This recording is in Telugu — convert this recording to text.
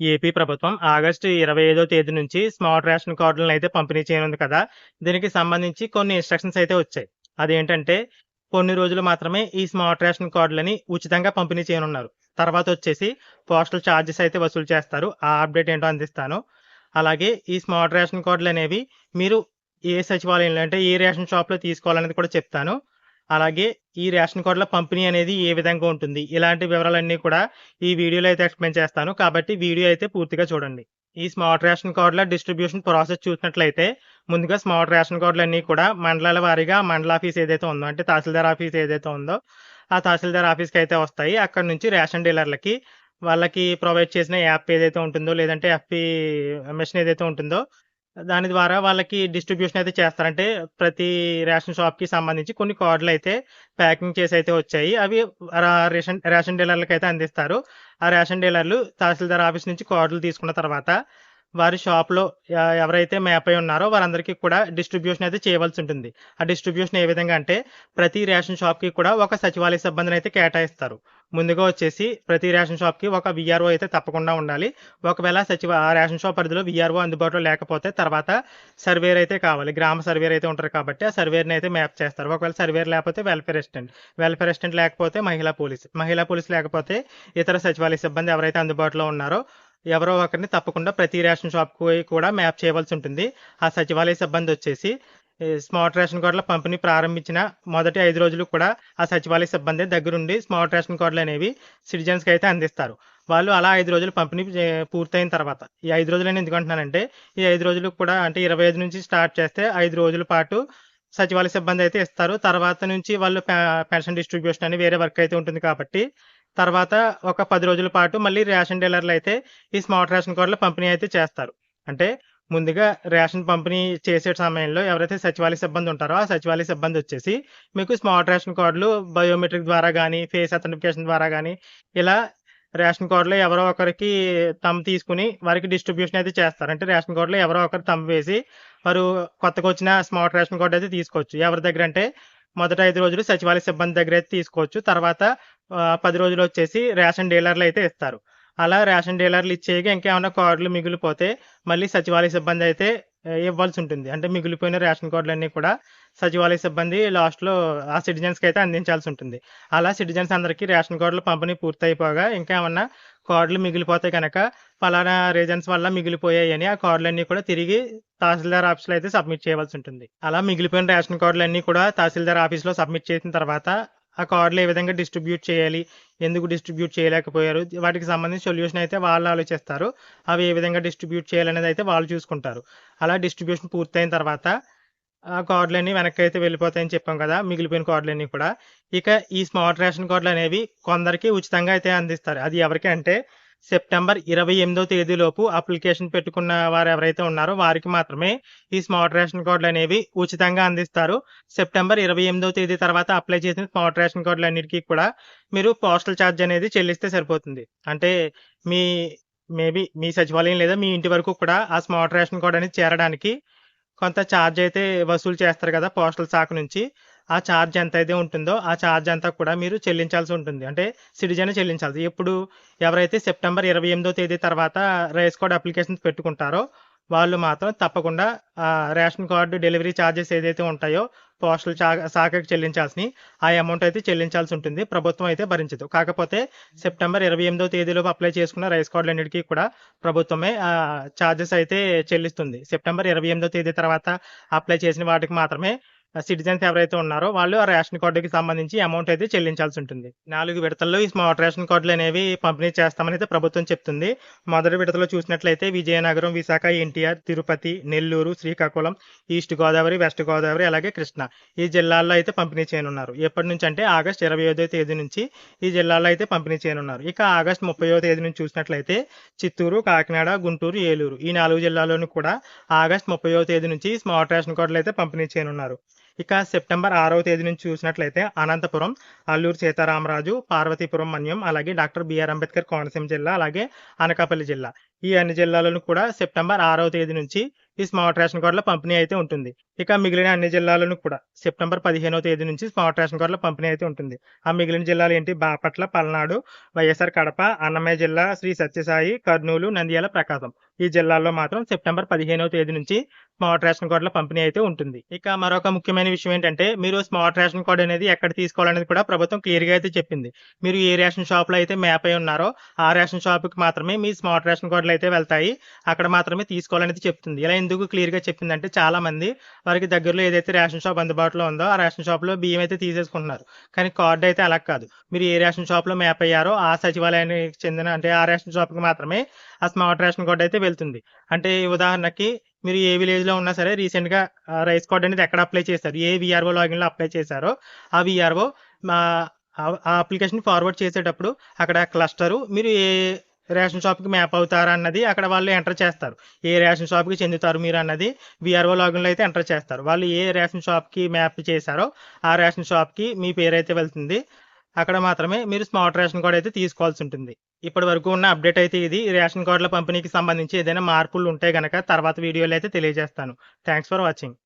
ఏపీ ప్రభుత్వం ఆగస్టు ఇరవై ఐదో తేదీ నుంచి స్మార్ట్ రేషన్ కార్డులను అయితే పంపిణీ చేయనుంది కదా. దీనికి సంబంధించి కొన్ని ఇన్స్ట్రక్షన్స్ అయితే వచ్చాయి. అదేంటంటే కొన్ని రోజులు మాత్రమే ఈ స్మార్ట్ రేషన్ కార్డులని ఉచితంగా పంపిణీ చేయనున్నారు. తర్వాత వచ్చేసి పోస్టల్ ఛార్జెస్ అయితే వసూలు చేస్తారు. ఆ అప్డేట్ ఏంటో అందిస్తాను. అలాగే ఈ స్మార్ట్ రేషన్ కార్డులు అనేవి మీరు ఏ సచివాలయంలో అంటే ఏ రేషన్ షాప్లో తీసుకోవాలనేది కూడా చెప్తాను. అలాగే ఈ రేషన్ కార్డుల పంపిణీ అనేది ఏ విధంగా ఉంటుంది? ఇలాంటి వివరాలన్నీ కూడా ఈ వీడియోలో అయితే ఎక్స్ప్లెయిన్ చేస్తాను. కాబట్టి వీడియో అయితే పూర్తిగా చూడండి. ఈ స్మార్ట్ రేషన్ కార్డుల డిస్ట్రిబ్యూషన్ ప్రాసెస్ చూసినట్లయితే ముందుగా స్మార్ట్ రేషన్ కార్డులు అన్నీ కూడా మండలాల వారీగా మండల ఆఫీస్ ఏదైతే ఉందో అంటే తహసీల్దార్ ఆఫీస్ ఏదైతే ఉందో ఆ తహసీల్దార్ ఆఫీస్కి అయితే వస్తాయి. అక్కడ నుంచి రేషన్ డీలర్లకి వాళ్ళకి ప్రొవైడ్ చేసిన యాప్ ఏదైతే ఉంటుందో లేదంటే ఎఫ్పి మెషిన్ ఏదైతే ఉంటుందో దాని ద్వారా వాళ్ళకి డిస్ట్రిబ్యూషన్ అయితే చేస్తారంటే ప్రతి రేషన్ షాప్కి సంబంధించి కొన్ని కార్డులు అయితే ప్యాకింగ్ చేసి అయితే వచ్చాయి. అవి రేషన్ రేషన్ డీలర్లకు అయితే అందిస్తారు. ఆ రేషన్ డీలర్లు తహసీల్దార్ ఆఫీస్ నుంచి కార్డులు తీసుకున్న తర్వాత వారి షాప్లో ఎవరైతే మ్యాప్ అయి ఉన్నారో వారందరికీ కూడా డిస్ట్రిబ్యూషన్ అయితే చేయవలసి ఉంటుంది. ఆ డిస్ట్రిబ్యూషన్ ఏ విధంగా అంటే ప్రతి రేషన్ షాప్కి కూడా ఒక సచివాలయ సిబ్బందిని అయితే కేటాయిస్తారు. ముందుగా వచ్చేసి ప్రతి రేషన్ షాప్కి ఒక విఆర్ఓ అయితే తప్పకుండా ఉండాలి. ఒకవేళ సచివ ఆ రేషన్ షాప్ పరిధిలో విఆర్ఓ అందుబాటులో లేకపోతే తర్వాత సర్వేర్ అయితే కావాలి. గ్రామ సర్వేర్ అయితే ఉంటారు కాబట్టి ఆ సర్వేర్ని అయితే మ్యాప్ చేస్తారు. ఒకవేళ సర్వేర్ లేకపోతే వెల్ఫేర్ అసిస్టెంట్. వెల్ఫేర్ అసిస్టెంట్ లేకపోతే మహిళా పోలీస్. మహిళా పోలీస్ లేకపోతే ఇతర సచివాలయ సిబ్బంది ఎవరైతే అందుబాటులో ఉన్నారో ఎవరో ఒకరిని తప్పకుండా ప్రతి రేషన్ షాప్కి కూడా మ్యాప్ చేయవలసి ఉంటుంది. ఆ సచివాలయ సిబ్బంది వచ్చేసి ఈ స్మార్ట్ రేషన్ కార్డుల పంపిణీ ప్రారంభించిన మొదటి ఐదు రోజులు కూడా ఆ సచివాలయ సిబ్బంది దగ్గరుండి స్మార్ట్ రేషన్ కార్డులు అనేవి సిటిజన్స్కి అయితే అందిస్తారు. వాళ్ళు అలా ఐదు రోజులు పంపిణీ పూర్తయిన తర్వాత ఈ ఐదు రోజులు నేను ఎందుకంటున్నానంటే ఈ ఐదు రోజులు కూడా అంటే ఇరవై ఐదు నుంచి స్టార్ట్ చేస్తే ఐదు రోజుల పాటు సచివాలయ సిబ్బంది అయితే ఇస్తారు. తర్వాత నుంచి వాళ్ళు పెన్షన్ డిస్ట్రిబ్యూషన్ అని వేరే వర్క్ అయితే ఉంటుంది కాబట్టి తర్వాత ఒక పది రోజుల పాటు మళ్ళీ రేషన్ డీలర్లు అయితే ఈ స్మార్ట్ రేషన్ కార్డుల పంపిణీ అయితే చేస్తారు. అంటే ముందుగా రేషన్ పంపిణీ చేసే సమయంలో ఎవరైతే సచివాలయ సిబ్బంది ఉంటారో ఆ సచివాలయ సిబ్బంది వచ్చేసి మీకు స్మార్ట్ రేషన్ కార్డులు బయోమెట్రిక్ ద్వారా కానీ ఫేస్ అథెంటిఫికేషన్ ద్వారా కానీ ఇలా రేషన్ కార్డులో ఎవరో ఒకరికి తమ్ తీసుకుని వారికి డిస్ట్రిబ్యూషన్ అయితే చేస్తారు. అంటే రేషన్ కార్డులో ఎవరో ఒకరు తమ్ వేసి వారు కొత్తగా వచ్చిన స్మార్ట్ రేషన్ కార్డు అయితే తీసుకోవచ్చు. ఎవరి దగ్గర అంటే మొదట ఐదు రోజులు సచివాలయ సిబ్బంది దగ్గర అయితే తీసుకోవచ్చు. తర్వాత ఆ, పది రోజులు వచ్చేసి రేషన్ డీలర్లు అయితే ఇస్తారు. అలా రేషన్ డీలర్లు ఇచ్చేయగా ఇంకేమైనా కార్డులు మిగిలిపోతే మళ్ళీ సచివాలయ సిబ్బంది అయితే ఇవ్వాల్సి ఉంటుంది. అంటే మిగిలిపోయిన రేషన్ కార్డులు అన్నీ కూడా సచివాలయ సిబ్బంది లాస్ట్లో ఆ సిటిజన్స్కి అయితే అందించాల్సి ఉంటుంది. అలా సిటిజన్స్ అందరికీ రేషన్ కార్డులు పంపిణీ పూర్తయిపోగా ఇంకా ఏమన్నా కార్డులు మిగిలిపోతే కనుక ఫలానా రీజన్స్ వల్ల మిగిలిపోయాయి అని ఆ కార్డులన్నీ కూడా తిరిగి తహసీల్దార్ ఆఫీస్లో అయితే సబ్మిట్ చేయవలసి ఉంటుంది. అలా మిగిలిపోయిన రేషన్ కార్డులన్నీ కూడా తహసీల్దార్ ఆఫీస్లో సబ్మిట్ చేసిన తర్వాత ఆ కార్డులు ఏ విధంగా డిస్ట్రిబ్యూట్ చేయాలి ఎందుకు డిస్ట్రిబ్యూట్ చేయలేకపోయారు వాటికి సంబంధించి సొల్యూషన్ అయితే వాళ్ళు ఆలోచిస్తారు. అవి ఏ విధంగా డిస్ట్రిబ్యూట్ చేయాలనేది అయితే వాళ్ళు చూసుకుంటారు. అలా డిస్ట్రిబ్యూషన్ పూర్తయిన తర్వాత ఆ కార్డులన్నీ వెనక్కి అయితే వెళ్ళిపోతాయని చెప్పాం కదా మిగిలిపోయిన కార్డులన్నీ కూడా. ఇక ఈ స్మార్ట్ రేషన్ కార్డులు అనేవి కొందరికి ఉచితంగా అయితే అందిస్తారు. అది ఎవరికి అంటే సెప్టెంబర్ ఇరవై ఎనిమిదో తేదీలోపు అప్లికేషన్ పెట్టుకున్న వారు ఎవరైతే ఉన్నారో వారికి మాత్రమే ఈ స్మార్ట్ రేషన్ కార్డులు అనేవి ఉచితంగా అందిస్తారు. సెప్టెంబర్ ఇరవై ఎనిమిదో తేదీ తర్వాత అప్లై చేసిన స్మార్ట్ రేషన్ కార్డులు అన్నిటికీ కూడా మీరు పోస్టల్ ఛార్జ్ అనేది చెల్లిస్తే సరిపోతుంది. అంటే మీ మేబీ మీ సచివాలయం లేదా మీ ఇంటి వరకు కూడా ఆ స్మార్ట్ రేషన్ కార్డు అనేది చేరడానికి కొంత ఛార్జ్ అయితే వసూలు చేస్తారు కదా పోస్టల్ శాఖ నుంచి. ఆ ఛార్జ్ ఎంత అయితే ఉంటుందో ఆ ఛార్జ్ అంతా కూడా మీరు చెల్లించాల్సి ఉంటుంది. అంటే సిటిజన్ చెల్లించాల్సి. ఇప్పుడు ఎవరైతే సెప్టెంబర్ ఇరవై ఎనిమిదో తేదీ తర్వాత రేస్ కోడ్ అప్లికేషన్స్ పెట్టుకుంటారో వాళ్ళు మాత్రం తప్పకుండా రేషన్ కార్డు డెలివరీ ఛార్జెస్ ఏదైతే ఉంటాయో పోస్టల్ శా- శాఖకు చెల్లించాల్సి ఆ అమౌంట్ అయితే చెల్లించాల్సి ఉంటుంది. ప్రభుత్వం అయితే భరించదు. కాకపోతే సెప్టెంబర్ ఇరవై ఎనిమిదో తేదీలో అప్లై చేసుకున్న రైస్ కార్డులన్నిటికీ కూడా ప్రభుత్వమే ఛార్జెస్ అయితే చెల్లిస్తుంది. సెప్టెంబర్ ఇరవై ఎనిమిదో తేదీ తర్వాత అప్లై చేసిన వాటికి మాత్రమే సిటిజన్స్ ఎవరైతే ఉన్నారో వాళ్ళు ఆ రేషన్ కార్డుకి సంబంధించి అమౌంట్ అయితే చెల్లించాల్సి ఉంటుంది. నాలుగు విడతల్లో ఈ స్మార్ట్ రేషన్ కార్డులు అనేవి పంపిణీ చేస్తామని అయితే ప్రభుత్వం చెప్తుంది. మొదటి విడతలో చూసినట్లయితే విజయనగరం విశాఖ ఎన్టీఆర్ తిరుపతి నెల్లూరు శ్రీకాకుళం ఈస్ట్ గోదావరి వెస్ట్ గోదావరి అలాగే కృష్ణ ఈ జిల్లాల్లో అయితే పంపిణీ చేయనున్నారు. ఎప్పటి నుంచి అంటే ఆగస్ట్ ఇరవై ఐదో తేదీ నుంచి ఈ జిల్లాల్లో అయితే పంపిణీ చేయనున్నారు. ఇక ఆగస్ట్ ముప్పైవ తేదీ నుంచి చూసినట్లయితే చిత్తూరు కాకినాడ గుంటూరు ఏలూరు ఈ నాలుగు జిల్లాల్లోనూ కూడా ఆగస్ట్ ముప్పైవ తేదీ నుంచి స్మార్ట్ రేషన్ కార్డులు అయితే పంపిణీ చేయనున్నారు. ఇక సెప్టెంబర్ ఆరవ తేదీ నుంచి చూసినట్లయితే అనంతపురం అల్లూరు సీతారామరాజు పార్వతీపురం మన్యం అలాగే డాక్టర్ బిఆర్ అంబేద్కర్ కోనసీమ జిల్లా అలాగే అనకాపల్లి జిల్లా. ఈ అన్ని జిల్లాలను కూడా సెప్టెంబర్ ఆరవ తేదీ నుంచి ఈ స్మార్ట్ రేషన్ కార్డుల పంపిణీ అయితే ఉంటుంది. ఇక మిగిలిన అన్ని జిల్లాలను కూడా సెప్టెంబర్ పదిహేనవ తేదీ నుంచి స్మార్ట్ రేషన్ కార్డుల పంపిణీ అయితే ఉంటుంది. ఆ మిగిలిన జిల్లాలు ఏంటి? బాపట్ల పల్నాడు వైఎస్ఆర్ కడప అన్నమయ్య జిల్లా శ్రీ సత్యసాయి కర్నూలు నంద్యాల ప్రకాశం. ఈ జిల్లాల్లో మాత్రం సెప్టెంబర్ పదిహేనవ తేదీ నుంచి స్మార్ట్ రేషన్ కార్డుల పంపిణీ అయితే ఉంటుంది. ఇక మరొక ముఖ్యమైన విషయం ఏంటంటే మీరు స్మార్ట్ రేషన్ కార్డు అనేది ఎక్కడ తీసుకోవాలనేది కూడా ప్రభుత్వం క్లియర్గా అయితే చెప్పింది. మీరు ఏ రేషన్ షాప్లో అయితే మ్యాప్ అయి ఉన్నారో ఆ రేషన్ షాప్కి మాత్రమే మీ స్మార్ట్ రేషన్ కార్డులు అయితే వెళ్తాయి. అక్కడ మాత్రమే తీసుకోవాలనేది చెప్తుంది. ఇలా ఎందుకు క్లియర్గా చెప్పిందంటే చాలా మంది వారికి దగ్గరలో ఏదైతే రేషన్ షాప్ అందుబాటులో ఉందో ఆ రేషన్ షాప్లో బియ్యం అయితే తీసేసుకుంటున్నారు. కానీ కార్డు అయితే అలా కాదు. మీరు ఏ రేషన్ షాప్లో మ్యాప్ అయ్యారో ఆ సచివాలయానికి చెందిన అంటే ఆ రేషన్ షాప్కి మాత్రమే ఆ స్మార్ట్ రేషన్ కార్డు అయితే వెళ్తుంది అంటే ఉదాహరణకి మీరు ఏ విలేజ్లో ఉన్నా సరే రీసెంట్గా రైస్ కార్డ్ అనేది ఎక్కడ అప్లై చేశారు? ఏ విఆర్ఓ లాగిన్లో అప్లై చేశారో ఆ విఆర్ఓ మా ఆ అప్లికేషన్ ఫార్వర్డ్ చేసేటప్పుడు అక్కడ క్లస్టరు మీరు ఏ రేషన్ షాప్కి మ్యాప్ అవుతారా అన్నది అక్కడ వాళ్ళు ఎంటర్ చేస్తారు. ఏ రేషన్ షాప్కి చెందుతారు మీరు అన్నది విఆర్ఓ లాగిన్లో అయితే ఎంటర్ చేస్తారు. వాళ్ళు ఏ రేషన్ షాప్కి మ్యాప్ చేశారో ఆ రేషన్ షాప్కి మీ పేరు అయితే వెళ్తుంది. అక్కడ మాత్రమే మీరు స్మార్ట్ రేషన్ కార్డ్ అయితే తీసుకోవాల్సి ఉంటుంది. ఇప్పటి వరకు ఉన్న అప్డేట్ అయితే ఇది. రేషన్ కార్డుల పంపిణీకి సంబంధించి ఏదైనా మార్పులు ఉంటే గనక తర్వాత వీడియోలో అయితే తెలియజేస్తాను. Thanks for watching